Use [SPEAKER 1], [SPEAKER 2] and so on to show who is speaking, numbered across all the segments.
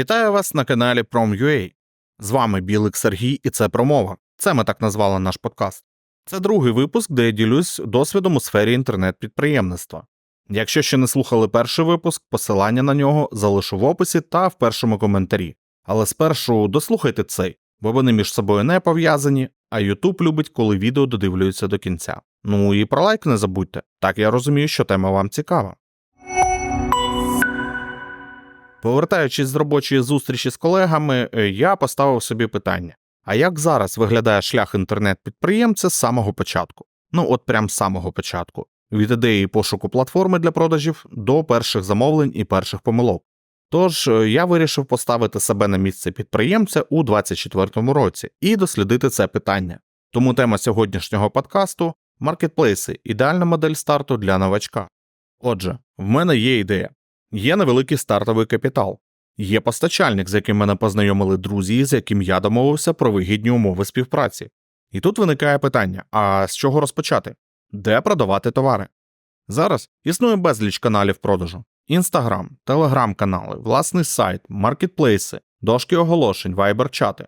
[SPEAKER 1] Вітаю вас на каналі Prom.ua. З вами Білик Сергій і це промова. Це ми так назвали наш подкаст. Це другий випуск, де я ділюсь досвідом у сфері інтернет-підприємництва. Якщо ще не слухали перший випуск, посилання на нього залишу в описі та в першому коментарі. Але спершу дослухайте цей, бо вони між собою не пов'язані, а YouTube любить, коли відео додивлюються до кінця. Ну і про лайк не забудьте, так я розумію, що тема вам цікава. Повертаючись з робочої зустрічі з колегами, е, я поставив собі питання: а як зараз виглядає шлях інтернет-підприємця з самого початку? Ну, от прям з самого початку, від ідеї пошуку платформи для продажів до перших замовлень і перших помилок. Тож е, я вирішив поставити себе на місце підприємця у 2024 році і дослідити це питання. Тому тема сьогоднішнього подкасту маркетплейси ідеальна модель старту для новачка. Отже, в мене є ідея. Є невеликий стартовий капітал, є постачальник, з яким мене познайомили друзі, з яким я домовився про вигідні умови співпраці. І тут виникає питання: а з чого розпочати? Де продавати товари? Зараз існує безліч каналів продажу: Інстаграм, телеграм-канали, власний сайт, маркетплейси, дошки оголошень, вайбер-чати.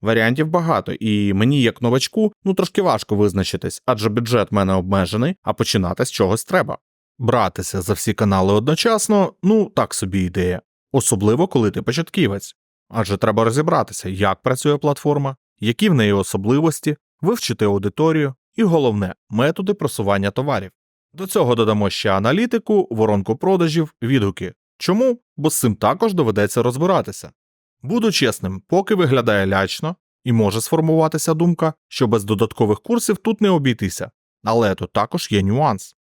[SPEAKER 1] Варіантів багато, і мені, як новачку, ну трошки важко визначитись, адже бюджет в мене обмежений, а починати з чогось треба. Братися за всі канали одночасно ну так собі ідея, особливо коли ти початківець. Адже треба розібратися, як працює платформа, які в неї особливості, вивчити аудиторію і головне методи просування товарів. До цього додамо ще аналітику, воронку продажів, відгуки. Чому? Бо з цим також доведеться розбиратися. Буду чесним, поки виглядає лячно, і може сформуватися думка, що без додаткових курсів тут не обійтися, але тут також є нюанс.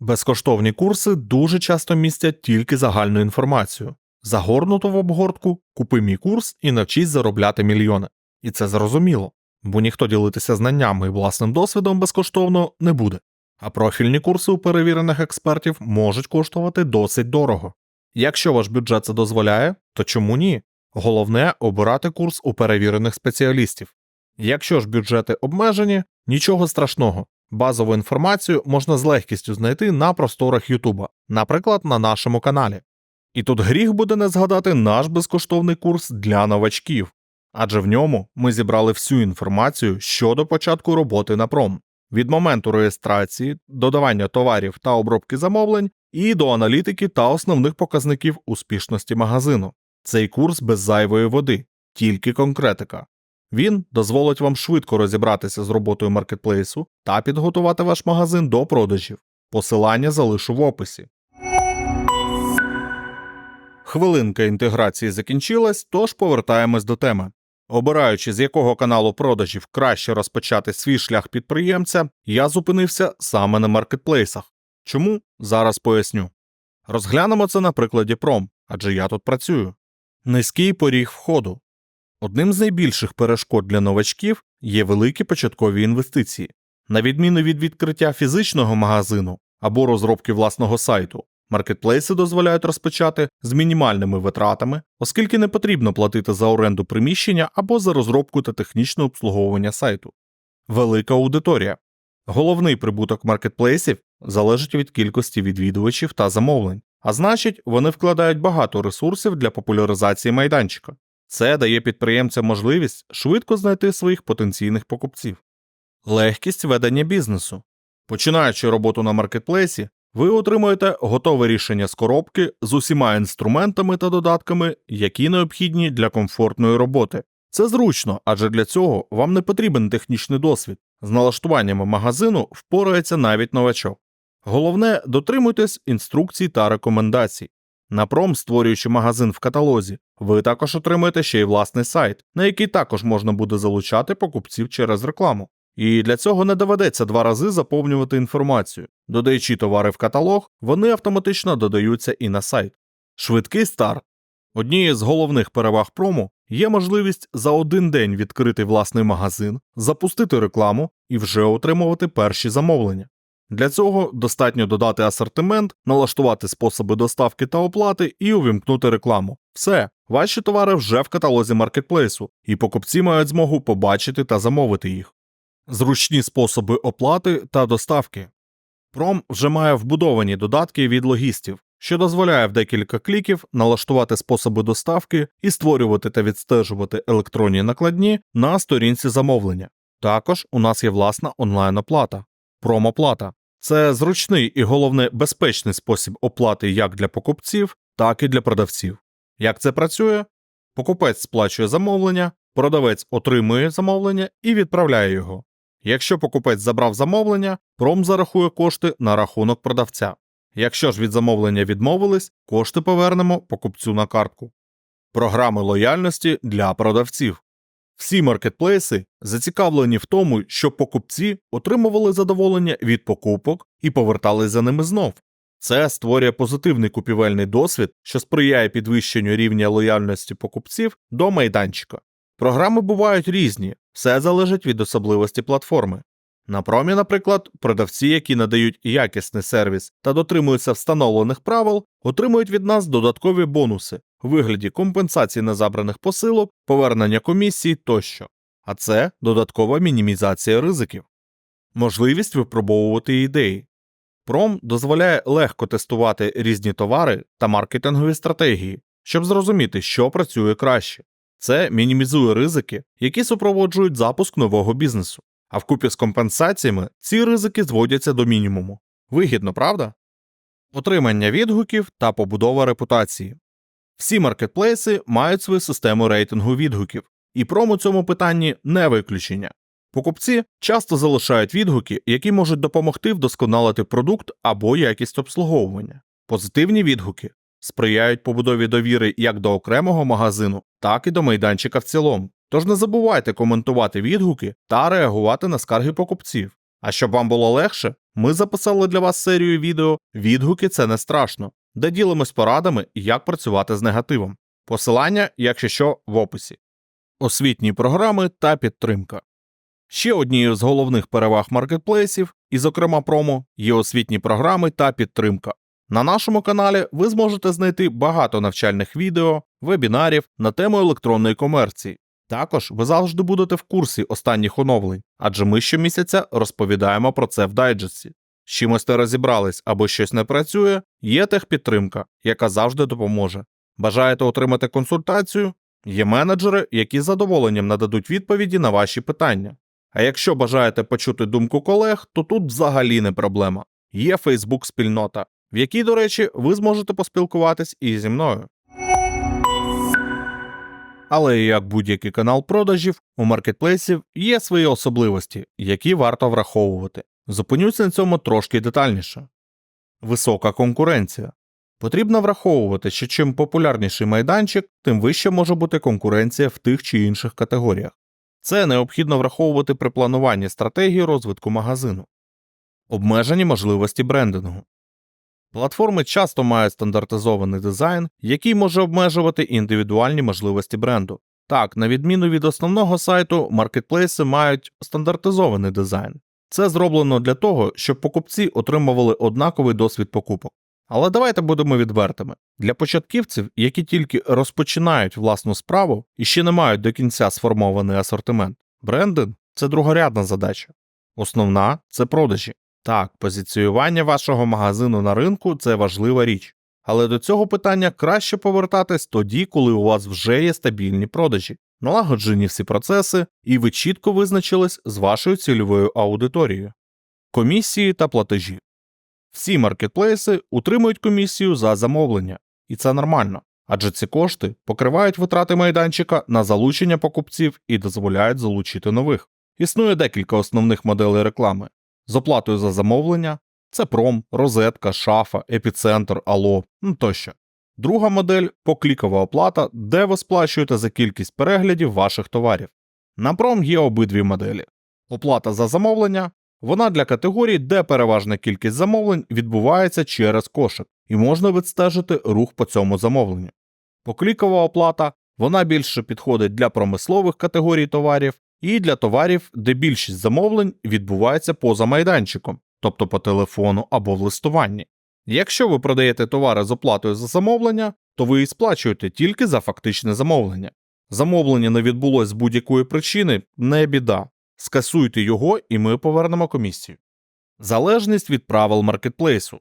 [SPEAKER 1] Безкоштовні курси дуже часто містять тільки загальну інформацію. Загорнуто в обгортку, купи мій курс і навчись заробляти мільйони. І це зрозуміло, бо ніхто ділитися знаннями і власним досвідом безкоштовно не буде. А профільні курси у перевірених експертів можуть коштувати досить дорого. Якщо ваш бюджет це дозволяє, то чому ні? Головне обирати курс у перевірених спеціалістів. Якщо ж бюджети обмежені, нічого страшного. Базову інформацію можна з легкістю знайти на просторах Ютуба, наприклад, на нашому каналі. І тут гріх буде не згадати наш безкоштовний курс для новачків, адже в ньому ми зібрали всю інформацію щодо початку роботи на пром, від моменту реєстрації, додавання товарів та обробки замовлень і до аналітики та основних показників успішності магазину. Цей курс без зайвої води, тільки конкретика. Він дозволить вам швидко розібратися з роботою маркетплейсу та підготувати ваш магазин до продажів. Посилання залишу в описі. Хвилинка інтеграції закінчилась, тож повертаємось до теми. Обираючи, з якого каналу продажів краще розпочати свій шлях підприємця, я зупинився саме на маркетплейсах. Чому? Зараз поясню. Розглянемо це на прикладі пром, адже я тут працюю. Низький поріг входу. Одним з найбільших перешкод для новачків є великі початкові інвестиції. На відміну від відкриття фізичного магазину або розробки власного сайту, маркетплейси дозволяють розпочати з мінімальними витратами, оскільки не потрібно платити за оренду приміщення або за розробку та технічне обслуговування сайту. Велика аудиторія. Головний прибуток маркетплейсів залежить від кількості відвідувачів та замовлень, а значить, вони вкладають багато ресурсів для популяризації майданчика. Це дає підприємцям можливість швидко знайти своїх потенційних покупців. Легкість ведення бізнесу. Починаючи роботу на маркетплейсі, ви отримуєте готове рішення з коробки з усіма інструментами та додатками, які необхідні для комфортної роботи. Це зручно, адже для цього вам не потрібен технічний досвід. З налаштуваннями магазину впорається навіть новачок. Головне, дотримуйтесь інструкцій та рекомендацій. Напром, створюючи магазин в каталозі, ви також отримаєте ще й власний сайт, на який також можна буде залучати покупців через рекламу. І для цього не доведеться два рази заповнювати інформацію. Додаючи товари в каталог, вони автоматично додаються і на сайт. Швидкий старт. Однією з головних переваг прому є можливість за один день відкрити власний магазин, запустити рекламу і вже отримувати перші замовлення. Для цього достатньо додати асортимент, налаштувати способи доставки та оплати і увімкнути рекламу. Все, ваші товари вже в каталозі маркетплейсу, і покупці мають змогу побачити та замовити їх. Зручні способи оплати та доставки. Пром вже має вбудовані додатки від логістів, що дозволяє в декілька кліків налаштувати способи доставки і створювати та відстежувати електронні накладні на сторінці замовлення. Також у нас є власна онлайн-оплата промоплата. Це зручний і головне безпечний спосіб оплати як для покупців, так і для продавців. Як це працює? Покупець сплачує замовлення, продавець отримує замовлення і відправляє його. Якщо покупець забрав замовлення, пром зарахує кошти на рахунок продавця. Якщо ж від замовлення відмовились, кошти повернемо покупцю на картку. Програми лояльності для продавців. Всі маркетплейси зацікавлені в тому, щоб покупці отримували задоволення від покупок і повертались за ними знов. Це створює позитивний купівельний досвід, що сприяє підвищенню рівня лояльності покупців до майданчика. Програми бувають різні, все залежить від особливості платформи. На промі, наприклад, продавці, які надають якісний сервіс та дотримуються встановлених правил, отримують від нас додаткові бонуси вигляді компенсації незабраних посилок, повернення комісій тощо. А це додаткова мінімізація ризиків. Можливість випробовувати ідеї. Пром дозволяє легко тестувати різні товари та маркетингові стратегії, щоб зрозуміти, що працює краще. Це мінімізує ризики, які супроводжують запуск нового бізнесу. А вкупі з компенсаціями ці ризики зводяться до мінімуму. Вигідно, правда? Отримання відгуків та побудова репутації. Всі маркетплейси мають свою систему рейтингу відгуків, і пром у цьому питанні не виключення. Покупці часто залишають відгуки, які можуть допомогти вдосконалити продукт або якість обслуговування. Позитивні відгуки сприяють побудові довіри як до окремого магазину, так і до майданчика в цілому. Тож не забувайте коментувати відгуки та реагувати на скарги покупців. А щоб вам було легше, ми записали для вас серію відео Відгуки це не страшно, де ділимось порадами, як працювати з негативом. Посилання, якщо що, в описі. Освітні програми та підтримка. Ще однією з головних переваг маркетплейсів, і, зокрема, промо, є освітні програми та підтримка. На нашому каналі ви зможете знайти багато навчальних відео, вебінарів на тему електронної комерції. Також ви завжди будете в курсі останніх оновлень, адже ми щомісяця розповідаємо про це в дайджесті. З чимось не розібрались або щось не працює, є техпідтримка, яка завжди допоможе. Бажаєте отримати консультацію? Є менеджери, які з задоволенням нададуть відповіді на ваші питання. А якщо бажаєте почути думку колег, то тут взагалі не проблема. Є Facebook спільнота, в якій, до речі, ви зможете поспілкуватись і зі мною. Але як будь-який канал продажів, у маркетплейсів є свої особливості, які варто враховувати. Зупинюся на цьому трошки детальніше. Висока конкуренція. Потрібно враховувати, що чим популярніший майданчик, тим вища може бути конкуренція в тих чи інших категоріях. Це необхідно враховувати при плануванні стратегії розвитку магазину, обмежені можливості брендингу. Платформи часто мають стандартизований дизайн, який може обмежувати індивідуальні можливості бренду. Так, на відміну від основного сайту, маркетплейси мають стандартизований дизайн. Це зроблено для того, щоб покупці отримували однаковий досвід покупок. Але давайте будемо відвертими. Для початківців, які тільки розпочинають власну справу і ще не мають до кінця сформований асортимент, брендинг це другорядна задача. Основна це продажі. Так, позиціювання вашого магазину на ринку це важлива річ. Але до цього питання краще повертатись тоді, коли у вас вже є стабільні продажі, налагоджені всі процеси, і ви чітко визначились з вашою цільовою аудиторією. Комісії та платежі. Всі маркетплейси утримують комісію за замовлення, і це нормально, адже ці кошти покривають витрати майданчика на залучення покупців і дозволяють залучити нових. Існує декілька основних моделей реклами з оплатою за замовлення це пром, розетка, шафа, епіцентр, ало ну тощо. Друга модель поклікова оплата, де ви сплачуєте за кількість переглядів ваших товарів. На пром є обидві моделі. Оплата за замовлення вона для категорій, де переважна кількість замовлень відбувається через кошик, і можна відстежити рух по цьому замовленню. Поклікова оплата вона більше підходить для промислових категорій товарів і для товарів, де більшість замовлень відбувається поза майданчиком, тобто по телефону або в листуванні. Якщо ви продаєте товари з оплатою за замовлення, то ви і сплачуєте тільки за фактичне замовлення. Замовлення не відбулось з будь-якої причини, не біда. Скасуйте його, і ми повернемо комісію. Залежність від правил маркетплейсу.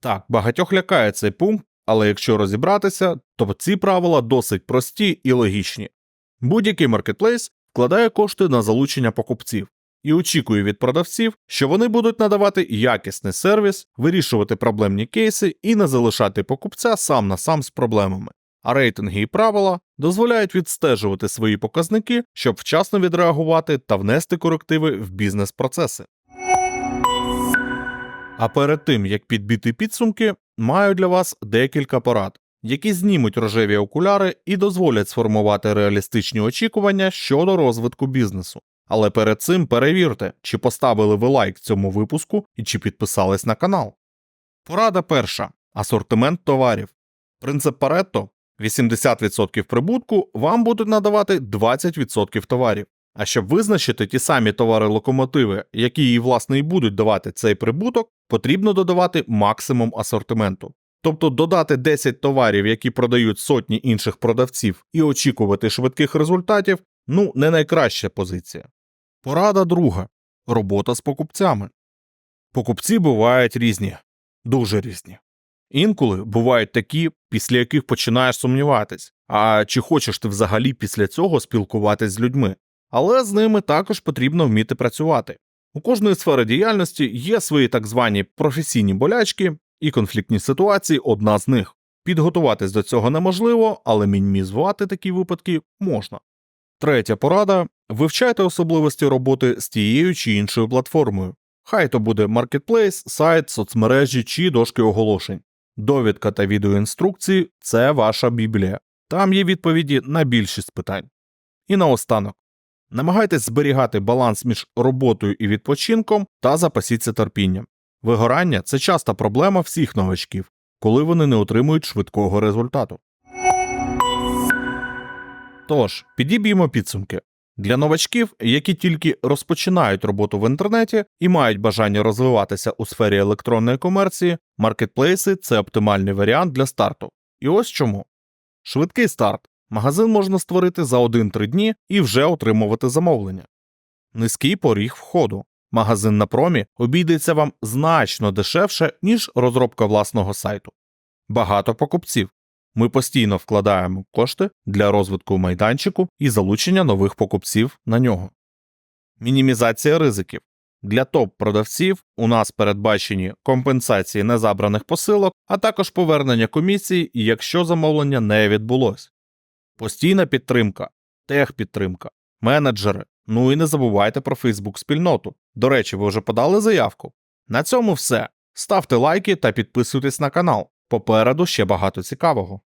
[SPEAKER 1] Так, багатьох лякає цей пункт, але якщо розібратися, то ці правила досить прості і логічні. Будь-який маркетплейс вкладає кошти на залучення покупців і очікує від продавців, що вони будуть надавати якісний сервіс, вирішувати проблемні кейси і не залишати покупця сам на сам з проблемами. А рейтинги і правила дозволяють відстежувати свої показники, щоб вчасно відреагувати та внести корективи в бізнес-процеси. А перед тим як підбити підсумки, маю для вас декілька порад, які знімуть рожеві окуляри і дозволять сформувати реалістичні очікування щодо розвитку бізнесу. Але перед цим перевірте, чи поставили ви лайк цьому випуску і чи підписались на канал. Порада перша: асортимент товарів. Принцип Паретто 80% прибутку вам будуть надавати 20% товарів. А щоб визначити ті самі товари-локомотиви, які їй власне і будуть давати цей прибуток, потрібно додавати максимум асортименту. Тобто додати 10 товарів, які продають сотні інших продавців, і очікувати швидких результатів ну не найкраща позиція. Порада друга робота з покупцями. Покупці бувають різні, дуже різні. Інколи бувають такі, після яких починаєш сумніватись, а чи хочеш ти взагалі після цього спілкуватись з людьми. Але з ними також потрібно вміти працювати. У кожної сфери діяльності є свої так звані професійні болячки, і конфліктні ситуації одна з них. Підготуватись до цього неможливо, але мінімізувати такі випадки можна. Третя порада вивчайте особливості роботи з тією чи іншою платформою. Хай то буде маркетплейс, сайт, соцмережі чи дошки оголошень. Довідка та відеоінструкції це ваша біблія. Там є відповіді на більшість питань. І наостанок. Намагайтесь зберігати баланс між роботою і відпочинком та запасіться терпінням. Вигорання це часта проблема всіх новачків, коли вони не отримують швидкого результату. Тож, підіб'ємо підсумки. Для новачків, які тільки розпочинають роботу в інтернеті і мають бажання розвиватися у сфері електронної комерції, маркетплейси це оптимальний варіант для старту. І ось чому. Швидкий старт. Магазин можна створити за 1-3 дні і вже отримувати замовлення. Низький поріг входу. Магазин на промі обійдеться вам значно дешевше, ніж розробка власного сайту. Багато покупців. Ми постійно вкладаємо кошти для розвитку майданчику і залучення нових покупців на нього. Мінімізація ризиків. Для топ-продавців у нас передбачені компенсації незабраних посилок, а також повернення комісії, якщо замовлення не відбулось. Постійна підтримка, техпідтримка, менеджери. Ну і не забувайте про Фейсбук спільноту. До речі, ви вже подали заявку. На цьому все. Ставте лайки та підписуйтесь на канал. Попереду ще багато цікавого.